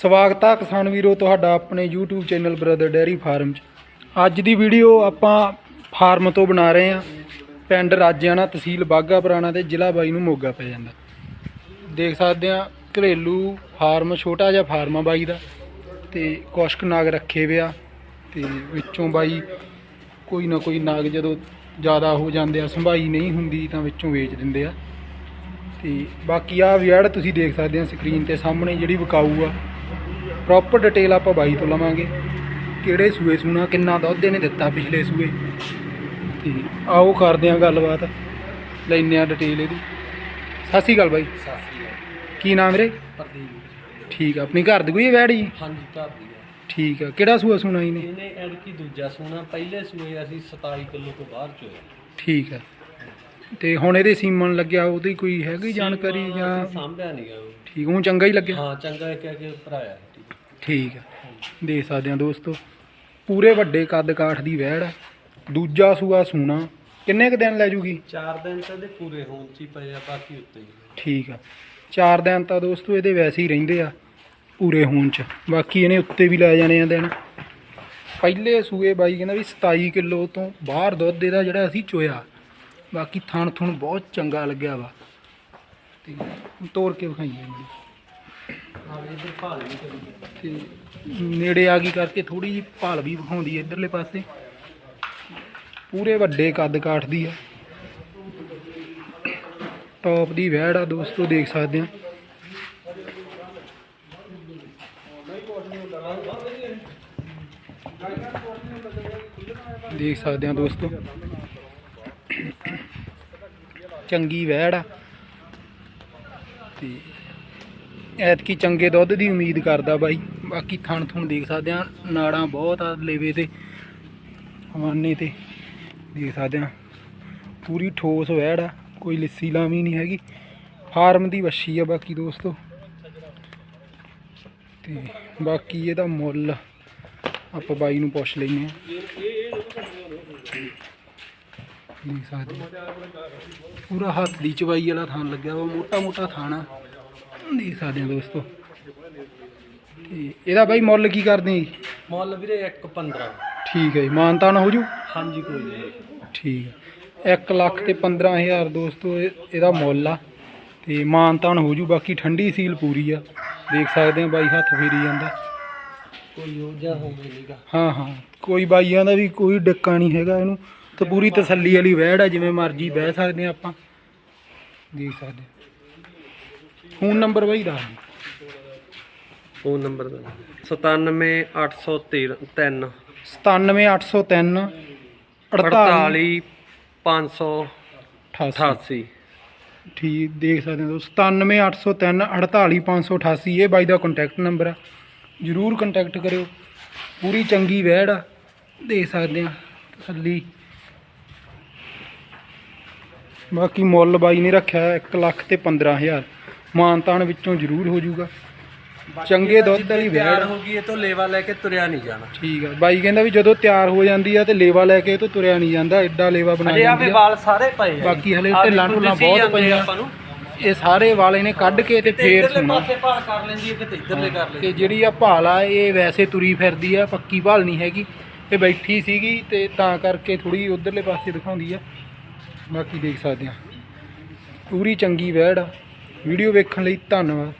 ਸਵਾਗਤ ਆ ਕਿਸਾਨ ਵੀਰੋ ਤੁਹਾਡਾ ਆਪਣੇ YouTube channel brother dairy farm 'ਚ। ਅੱਜ ਦੀ ਵੀਡੀਓ ਆਪਾਂ ਫਾਰਮ ਤੋਂ ਬਣਾ ਰਹੇ ਆ ਪਿੰਡ ਰਾਜਿਆਣਾ ਤਹਿਸੀਲ ਬਾਗਾ ਪੁਰਾਣਾ ਤੇ ਜ਼ਿਲ੍ਹਾ ਬਾਈ ਨੂੰ ਮੋਗਾ ਪੈ ਜਾਂਦਾ। ਦੇਖ ਸਕਦੇ ਆ ਘਰੇਲੂ ਫਾਰਮ ਛੋਟਾ ਜਿਹਾ ਫਾਰਮ ਆ ਬਾਈ ਦਾ ਤੇ ਕੁਸ਼ਕ ਨਾਗ ਰੱਖੇ ਵੇ ਆ ਤੇ ਵਿੱਚੋਂ ਬਾਈ ਕੋਈ ਨਾ ਕੋਈ ਨਾਗ ਜਦੋਂ ਜ਼ਿਆਦਾ ਹੋ ਜਾਂਦੇ ਆ, ਸੰਭਾਈ ਨਹੀਂ ਹੁੰਦੀ ਤਾਂ ਵਿੱਚੋਂ ਵੇਚ ਦਿੰਦੇ ਆ। ਤੇ ਬਾਕੀ ਆ ਵਿਆੜ ਤੁਸੀਂ ਦੇਖ ਸਕਦੇ ਆ ਸਕਰੀਨ ਤੇ ਸਾਹਮਣੇ ਜਿਹੜੀ ਵਿਕਾਊ ਆ। ਪ੍ਰੋਪਰ ਡਿਟੇਲ ਆਪਾਂ ਬਾਈ ਤੋਂ ਲਵਾਂਗੇ। ਕਿਹੜੇ ਸੂਏ ਸੂਣਾ ਕਿੰਨਾ ਦੁੱਧ ਇਹਨੇ ਦਿੱਤਾ ਪਿਛਲੇ ਸੂਏ। ਤੇ ਆਓ ਕਰਦੇ ਆ ਗੱਲਬਾਤ। ਲੈਨੇ ਆ ਡਿਟੇਲ ਇਹਦੀ। ਸਤਿ ਸ਼੍ਰੀ ਅਕਾਲ ਬਾਈ। ਕੀ ਨਾਮ ਵੀਰੇ? ਪ੍ਰਦੀਪ। ਠੀਕ ਆ ਆਪਣੀ ਘਰ ਦੀ ਕੋਈ ਵੈੜ? ਜੀ ਹਾਂਜੀ ਘਰ ਦੀ ਠੀਕ ਆ ਕਿਹੜਾ ਸੂਆ ਸੂਣਾ ਇਹਨੇ? ਇਹਨੇ ਐਡ ਕੀ ਦੂਜਾ ਸੋਨਾ ਪਹਿਲੇ ਸੂਏ ਅਸੀਂ 27 ਕਿਲੋ ਤੋਂ ਬਾਹਰ ਚੋਇਆ। ਠੀਕ ਆ। ਤੇ ਹੁਣ ਇਹਦੇ ਸੀਮਨ ਲੱਗਿਆ ਉਹਦੀ ਕੋਈ ਹੈਗੀ ਜਾਣਕਾਰੀ ਜਾਂ ਸਾਂਭਿਆ ਨਹੀਂ ਗਾ ਉਹ। ਠੀਕ ਉਹ ਚੰਗਾ ਹੀ ਲੱਗਿਆ? ਹਾਂ ਚੰਗਾ ਕਹਿ ਕੇ ਭਰਾਇਆ ਠੀਕ। ਆ। ਦੇਖ ਸਕਦੇ ਆ ਦੋਸਤੋ ਪੂਰੇ ਵੱਡੇ ਕੱਦ ਕਾਠ ਦੀ ਵਹਿੜ ਆ। ਦੂਜਾ ਸੂਆ ਸੂਣਾ ਕਿੰਨੇ ਕ ਦਿਨ ਲੈ ਜੂਗੀ? ਚਾਰ ਦਿਨ ਤਾਂ ਇਹਦੇ ਪੂਰੇ ਹੋਣ ਚ ਹੀ ਪਏ ਆ ਬਾਕੀ ਉੱਤੇ ਹੀ ਠੀਕ ਆ। ਚਾਰ ਦਿਨ ਤਾਂ ਦੋਸਤੋ ਇਹਦੇ ਵੈਸੇ ਹੀ ਰਹਿੰਦੇ ਆ ਪੂਰੇ ਹੋਣ ਚ। ਬਾਕੀ ਇਹਨੇ ਉੱਤੇ ਵੀ ਲੈ ਜਾਣੇ ਆ ਦਿਨ। ਪਹਿਲੇ ਸੂਏ ਬਾਈ ਕਹਿੰਦਾ ਵੀ 27 ਕਿਲੋ ਤੋਂ ਬਾਹਰ ਦੁੱਧ ਇਹਦਾ ਜਿਹੜਾ ਅਸੀਂ ਚੋਇਆ। ਬਾਕੀ ਥਣ ਥੁਣ ਬਹੁਤ ਚੰਗਾ ਲੱਗਿਆ ਵਾ। ਤੇ ਤੋੜ ਕੇ ਵਿਖਾਈਏ ਕਰੀ। ਤੇ ਨੇੜੇ ਆ ਗਈ ਕਰਕੇ ਥੋੜੀ ਜਿਹੀ ਭਾਲ ਵੀ ਵਿਖਾਉਂਦੀ ਹੈ ਇਧਰਲੇ ਪਾਸੇ। ਪੂਰੇ ਵੱਡੇ ਕੱਦ ਕਾਠ ਦੀ ਆ। ਟੌਪ ਦੀ ਵਹਿੜ ਆ ਦੋਸਤੋ ਦੇਖ ਸਕਦੇ ਆ। ਦੇਖ ਸਕਦੇ ਆ ਦੋਸਤੋ। ਚੰਗੀ ਵਹਿੜ ਆ। ਤੇ ਐਤਕੀ ਚੰਗੇ ਦੁੱਧ ਦੀ ਉਮੀਦ ਕਰਦਾ ਬਾਈ। ਬਾਕੀ ਥਣ ਥੁਣ ਦੇਖ ਸਕਦੇ ਆ, ਨਾੜਾਂ ਬਹੁਤ ਆ ਲੇਵੇ ਤੇ, ਹਵਾਨੇ ਤੇ ਦੇਖ ਸਕਦੇ ਆ। ਪੂਰੀ ਠੋਸ ਵਹਿੜ ਆ, ਕੋਈ ਲਿੱਸੀ ਲਾਵੀ ਨਹੀਂ ਹੈਗੀ। ਫਾਰਮ ਦੀ ਵੱਛੀ ਆ ਬਾਕੀ ਦੋਸਤੋ। ਤੇ ਬਾਕੀ ਇਹਦਾ ਮੁੱਲ ਆਪਾਂ ਬਾਈ ਨੂੰ ਪੁੱਛ ਲੈਨੇ ਆ। ਦੇਖ ਸਕਦੇ ਆ ਪੂਰਾ ਹੱਥ ਦੀ ਚਵਾਈ ਵਾਲਾ ਥਾਨ ਲੱਗਿਆ ਵਾ ਮੋਟਾ ਮੋਟਾ ਥਾਣਾ। ਦੇਖ ਸਕਦੇ ਆ ਦੋਸਤੋ। ਤੇ ਇਹਦਾ ਬਾਈ ਮੁੱਲ ਕੀ ਕਰਦੇ ਜੀ? ਮੁੱਲ ਵੀਰੇ 1.15 ਠੀਕ ਹੈ ਜੀ ਮਾਨਤਾਨ ਹੋ ਜੂ? ਹਾਂਜੀ ਕੋਈ ਨਹੀਂ। ਠੀਕ ਹੈ। 1 ਲੱਖ ਤੇ 15000 ਦੋਸਤੋ ਇਹ- ਇਹਦਾ ਮੁੱਲ ਆ। ਤੇ ਮਾਨਤਾਨ ਹੋ ਜੂ ਬਾਕੀ ਠੰਡੀ ਸੀਲ ਪੂਰੀ ਆ। ਦੇਖ ਸਕਦੇ ਆ ਬਾਈ ਹੱਥ ਫੇਰੀ ਜਾਂਦਾ। ਕੋਈ ਹੋ ਜਾ ਹੋਵੇ ਨਹੀਂਗਾ ਹਾਂ ਹਾਂ। ਕੋਈ ਬਾਈਆਂ ਦਾ ਵੀ ਕੋਈ ਡੱਕਾ ਨਹੀਂ ਹੈਗਾ ਇਹਨੂੰ। ਤੇ ਪੂਰੀ ਤਸੱਲੀ ਵਾਲੀ ਵਹਿੜ ਆ ਜਿਵੇਂ ਮਰਜ਼ੀ ਬਹਿ ਸਕਦੇ ਆ ਆਪਾਂ। ਦੇਖ ਸਕਦੇ ਫੋਨ ਨੰਬਰ ਬਾਈ ਦੱਸ ਦਿਓ ਫੋਨ ਨੰਬਰ ਦਾ। 97813 3 97803 48 588 88 ਠੀਕ ਦੇਖ ਸਕਦੇ ਹੋ 97803 48588 ਇਹ ਬਾਈ ਦਾ ਕੰਟੈਕਟ ਨੰਬਰ ਆ। ਜਰੂਰ ਕੰਟੈਕਟ ਕਰਿਓ। ਪੂਰੀ ਚੰਗੀ ਵਹਿੜ ਆ। ਦੇਖ ਸਕਦੇ ਆ ਤਸੱਲੀ। ਬਾਕੀ ਮੁੱਲ ਬਾਈ ਨੇ ਰੱਖਿਆ 1 ਲੱਖ ਤੇ 15000 ਮਾਨਤਾਨ ਵਿੱਚੋਂ ਜਰੂਰ ਹੋ ਜਾਊਗਾ। ਚੰਗੇ ਦੁੱਧ ਵਾਲੀ ਵਹਿੜ ਹੋ ਗਈ ਇਹ ਤੋਂ ਲੇਵਾ ਲੈ ਕੇ ਤੁਰਿਆ ਨਹੀਂ ਜਾਣਾ। ਠੀਕ ਆ। ਬਾਈ ਕਹਿੰਦਾ ਵੀ ਜਦੋਂ ਤਿਆਰ ਹੋ ਜਾਂਦੀ ਆ ਤੇ ਲੇਵਾ ਲੈ ਕੇ ਇਹ ਤੋਂ ਤੁਰਿਆ ਨਹੀਂ ਜਾਂਦਾ ਐਡਾ ਲੇਵਾ ਬਣਾ ਅਜੇ ਜਾਂਦੀ ਆਵੇ ਆ। ਵਾਲ ਸਾਰੇ ਪਏ ਆ। ਬਾਕੀ ਹਲੇ ਢਿੱਲਾਂ ਢੁੱਲਾਂ ਬਹੁਤ ਪਈਆਂ ਨੂੰ। ਇਹ ਸਾਰੇ ਵਾਲ ਇਹਨੇ ਕੱਢ ਕੇ ਤੇ ਤੇ ਫੇਰ ਸੁਣਾ ਪਾਸੇ ਭਾਲ ਕਰ ਲੈਂਦੀ ਹੈ ਕਿਤੇ ਇਧਰਲੇ ਕਰ ਤੇ ਲੈਂਦੀ ਜਿਹੜੀ ਆ ਭਾਲ ਆ ਇਹ ਵੈਸੇ ਤੁਰੀ ਫਿਰਦੀ ਆ ਪੱਕੀ ਭਾਲ ਨਹੀਂ ਹੈਗੀ। ਇਹ ਬੈਠੀ ਸੀਗੀ ਤੇ ਤਾਂ ਕਰਕੇ ਥੋੜੀ ਉਧਰਲੇ ਪਾਸੇ ਦਿਖਾਉਂਦੀ ਆ। ਬਾਕੀ ਦੇਖ ਸਕਦੇ ਆ। ਪੂਰੀ ਚੰਗੀ ਵਹਿੜ ਆ ਵੀਡੀਓ ਵੇਖਣ ਲਈ ਧੰਨਵਾਦ।